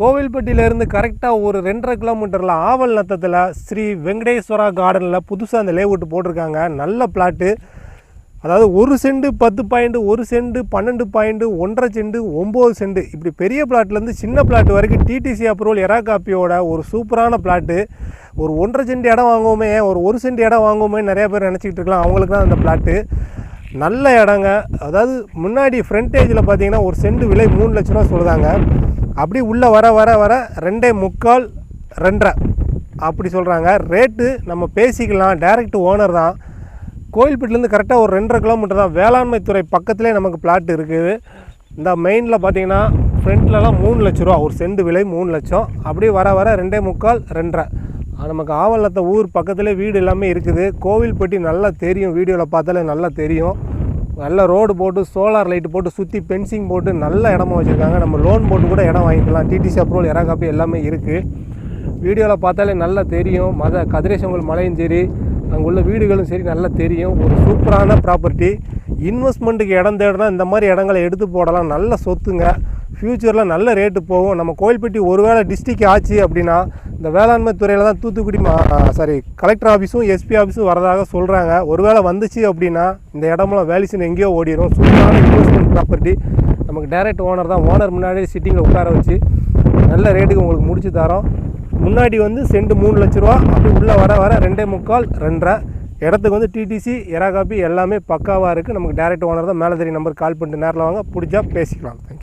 கோவில்பட்டியிலேருந்து கரெக்டாக ஒரு ரெண்டரை கிலோமீட்டரில் ஆவல் நத்தத்தில் ஸ்ரீ வெங்கடேஸ்வரா கார்டனில் புதுசாக அந்த லேஅவுட் போட்டிருக்காங்க. நல்ல பிளாட்டு அதாவது ஒரு செண்டு பத்து பாயிண்ட் ஒரு செண்டு பன்னெண்டு பாயிண்ட் ஒன்றரை செண்டு ஒம்பது செண்டு இப்படி பெரிய பிளாட்லேருந்து சின்ன பிளாட் வரைக்கும் டிடிசி அப்ரூவல் எரா காப்பியோட ஒரு சூப்பரான பிளாட்டு ஒரு ஒன்றரை செண்டு இடம் வாங்குவோமே ஒரு ஒரு செண்டு இடம் வாங்குவோமே நிறைய பேர் நினச்சிக்கிட்டு இருக்கலாம். அவங்களுக்கு தான் அந்த பிளாட்டு நல்ல இடங்க. அதாவது முன்னாடி ஃப்ரண்டேஜில் பார்த்தீங்கன்னா ஒரு செண்டு விலை மூணு லட்ச ரூபா சொல்லுதாங்க அப்படி உள்ளே வர வர வர ரெண்டே முக்கால் ரெண்டரை. அப்படி சொல்கிறாங்க ரேட்டு நம்ம பேசிக்கலாம். டைரக்ட் ஓனர் தான். கோயில்பேட்டிலேருந்து கரெக்டாக ஒரு ரெண்டரை கிலோமீட்டர் தான். வேளாண்மை துறை பக்கத்துலேயே நமக்கு பிளாட் இருக்குது. இந்த மெயினில் பார்த்தீங்கன்னா ஃப்ரண்ட்லலாம் மூணு லட்ச ரூபா. ஒரு செண்டு விலை மூணு லட்சம். அப்படியே வர வர ரெண்டே முக்கால் ரெண்டரை. அது நமக்கு ஆவலத்த ஊர் பக்கத்துலேயே வீடு எல்லாமே இருக்குது. கோவில்பட்டி நல்லா தெரியும். வீடியோவில் பார்த்தாலே நல்லா தெரியும். நல்ல ரோடு போட்டு சோலார் லைட் போட்டு சுற்றி பென்சிங் போட்டு நல்ல இடமா வச்சுருக்காங்க. நம்ம லோன் போட்டு கூட இடம் வாங்கிக்கலாம். டிடிசி அப்ரூவல் எரா காப்பி எல்லாமே இருக்குது வீடியோவில் பார்த்தாலே நல்லா தெரியும். மத கதிரேசங்கல் மலையும் சரி அங்குள்ள வீடுகளும் சரி நல்லா தெரியும். ஒரு சூப்பரான ப்ராப்பர்ட்டி இன்வெஸ்ட்மெண்ட்டுக்கு இடம் தேடினா இந்த மாதிரி இடங்களை எடுத்து போடலாம். நல்ல சொத்துங்க. ஃப்யூச்சரில் நல்ல ரேட்டு போகும். நம்ம கோயில்பட்டி ஒருவேளை டிஸ்ட்ரிக் ஆச்சு அப்படின்னா இந்த வேளாண்மை துறையில் தான் தூத்துக்குடி சாரி கலெக்டர் ஆஃபீஸும் எஸ்பி ஆஃபீஸும் வரதாக சொல்கிறாங்க ஒருவேளை வந்துச்சு அப்படின்னா இந்த இடமெல்லாம் வேலிசன் எங்கேயோ ஓடிடும் சூப்பரான இன்வெஸ்ட்மெண்ட் ப்ராப்பர்ட்டி நமக்கு டைரக்ட் ஓனர் தான் ஓனர் முன்னாடி சிட்டிங்கில் உட்கார வச்சு நல்ல ரேட்டுக்கு உங்களுக்கு முடிச்சு தரோம். முன்னாடி வந்து செண்டு மூணு லட்ச ரூபா அப்படி உள்ளே வர வர ரெண்டே முக்கால் ரெண்டரை. இடத்துக்கு வந்து டிடிசி எரா காப்பி எல்லாமே பக்காவாக இருக்குது நமக்கு டைரக்ட் ஓனர் தான் மேலே நம்பர் கால் பண்ணிட்டு நேரில் வாங்க. பிடிச்சா பேசிக்கலாம். தேங்க்யூ